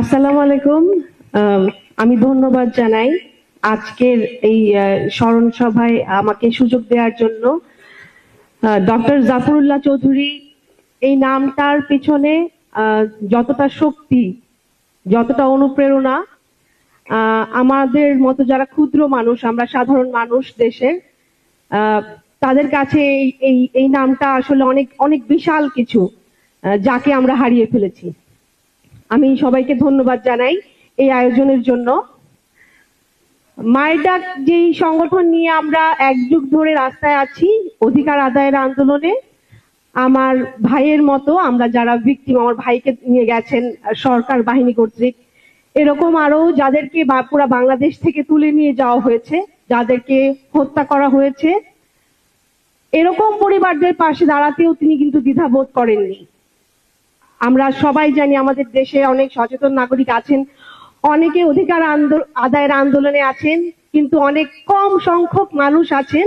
আসসালামু আলাইকুম। আমি ধন্যবাদ জানাই আজকের এই স্মরণ সভায় আমাকে সুযোগ দেওয়ার জন্য। ডক্টর জাফরুল্লাহ চৌধুরী, এই নামটার পিছনে যতটা শক্তি, যতটা অনুপ্রেরণা আমাদের মতো যারা ক্ষুদ্র মানুষ, আমরা সাধারণ মানুষ দেশের তাদের কাছে এই এই নামটা আসলে অনেক অনেক বিশাল কিছু যাকে আমরা হারিয়ে ফেলেছি। আমি সবাইকে ধন্যবাদ জানাই এই আয়োজনের জন্য। মায়ের ডাক যেই সংগঠন নিয়ে আমরা এক যুগ ধরে রাস্তায় আছি, অধিকার আদায়ের আন্দোলনে, আমার ভাইয়ের মতো আমরা যারা ভিকটিম আমার ভাইকে নিয়ে গেছেন সরকার বাহিনী কর্তৃক, এরকম আরও যাদেরকে পুরা বাংলাদেশ থেকে তুলে নিয়ে যাওয়া হয়েছে, যাদেরকে হত্যা করা হয়েছে, এরকম পরিবারদের পাশে দাঁড়াতেও তিনি কিন্তু দ্বিধাবোধ করেননি। আমরা সবাই জানি আমাদের দেশে অনেক সচেতন নাগরিক আছেন, অনেকে অধিকার আদায়ের আন্দোলনে আছেন, কিন্তু অনেক কম সংখ্যক মানুষ আছেন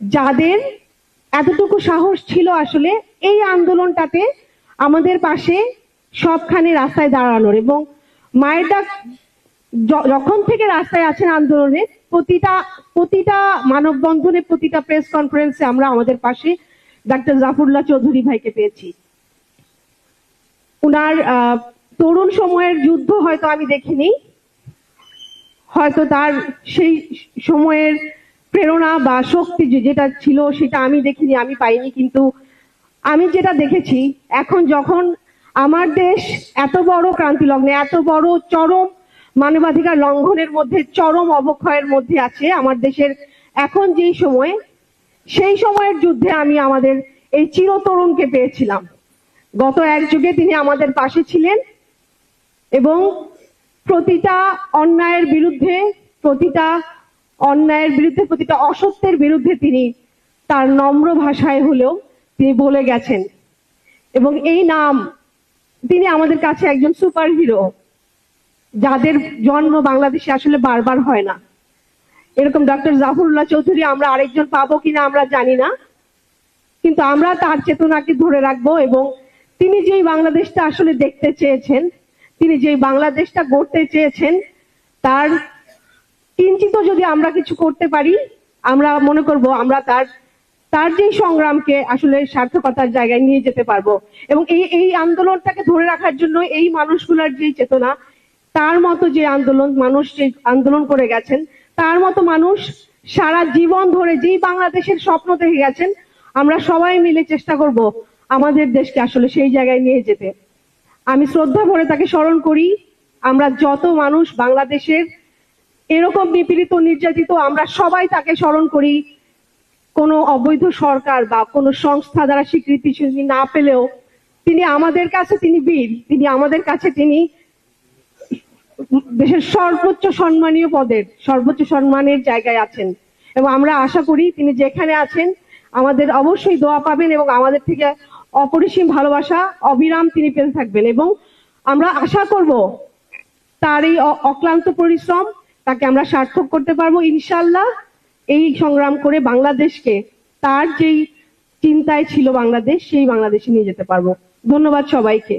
যাদের এতটুকু সাহস ছিল আসলে এই আন্দোলনটাতে আমাদের পাশে সবখানে রাস্তায় দাঁড়ানোর এবং মায়ের যখন থেকে রাস্তায় আছেন আন্দোলনে, প্রতিটা প্রতিটা মানববন্ধনে, প্রতিটা প্রেস কনফারেন্সে আমরা আমাদের পাশে ডাক্তার জাফরুল্লাহ চৌধুরী ভাইকে পেয়েছি। উনার তরুণ সময়ের যুদ্ধ হয়তো আমি দেখিনি। হয়তো তার সেই সময়ের প্রেরণা বা শক্তি যেটা ছিল সেটা আমি দেখিনি, আমি পাইনি। কিন্তু আমি যেটা দেখেছি, এখন যখন আমার দেশ এত বড় ক্রান্তি লগ্নে, এত বড় চরম মানবাধিকার লঙ্ঘনের মধ্যে, চরম অবক্ষয়ের মধ্যে আছে আমার দেশের এখন যেই সময়, সেই সময়ের যুদ্ধে আমি আমাদের এই চিরতরুণকে পেয়েছিলাম। গত এক যুগে তিনি আমাদের পাশে ছিলেন এবং প্রতিটা অন্যায়ের বিরুদ্ধে, প্রতিটা অন্যায়ের বিরুদ্ধে, প্রতিটা অসত্যের বিরুদ্ধে তিনি তার নম্র ভাষায় হলেও তিনি বলে গেছেন। এবং এই নাম তিনি আমাদের কাছে একজন সুপার হিরো যাদের জন্ম বাংলাদেশে আসলে বারবার হয় না। এরকম ডক্টর জাফরুল্লাহ চৌধুরী আমরা আরেকজন পাবো কিনা আমরা জানি না, কিন্তু আমরা তার চেতনাকে ধরে রাখব এবং তিনি যেই বাংলাদেশটা আসলে দেখতে চেয়েছেন, তিনি যেই বাংলাদেশটা গড়তে চেয়েছেন, তার কিঞ্চিত যদি আমরা কিছু করতে পারি, আমরা মনে করব আমরা তার তার যেই সংগ্রামকে আসলে সার্থকতার জায়গায় নিয়ে যেতে পারব। এবং এই এই আন্দোলনটাকে ধরে রাখার জন্য এই মানুষগুলোর যে চেতনা, তার মতো যে আন্দোলন, মানুষ যে আন্দোলন করে গেছেন, তার মতো মানুষ সারা জীবন ধরে যেই বাংলাদেশের স্বপ্ন দেখে গেছেন, আমরা সবাই মিলে চেষ্টা করব আমাদের দেশকে আসলে সেই জায়গায় নিয়ে যেতে। আমি শ্রদ্ধা ভরে তাকে স্মরণ করি, আমরা যত মানুষ বাংলাদেশের এরকম নিপীড়িত নির্যাতিত, আমরা সবাই তাকে স্মরণ করি। কোনো অবৈধ সরকার বা কোনো সংস্থা দ্বারা স্বীকৃতি না পেলেও তিনি আমাদের কাছে তিনি বীর, তিনি আমাদের কাছে তিনি দেশের সর্বোচ্চ সম্মানীয় পদের, সর্বোচ্চ সম্মানের জায়গায় আছেন। এবং আমরা আশা করি তিনি যেখানে আছেন, আমাদের অবশ্যই দোয়া পাবেন এবং আমাদের থেকে অপরিসীম ভালোবাসা, অবিরাম তিনি পেতে থাকবেন এবং আমরা আশা করব তার এই অক্লান্ত পরিশ্রম তাকে আমরা সার্থক করতে পারব ইনশাল্লাহ এই সংগ্রাম করে বাংলাদেশকে তার যেই চিন্তায় ছিল বাংলাদেশ, সেই বাংলাদেশে নিয়ে যেতে পারব। ধন্যবাদ সবাইকে।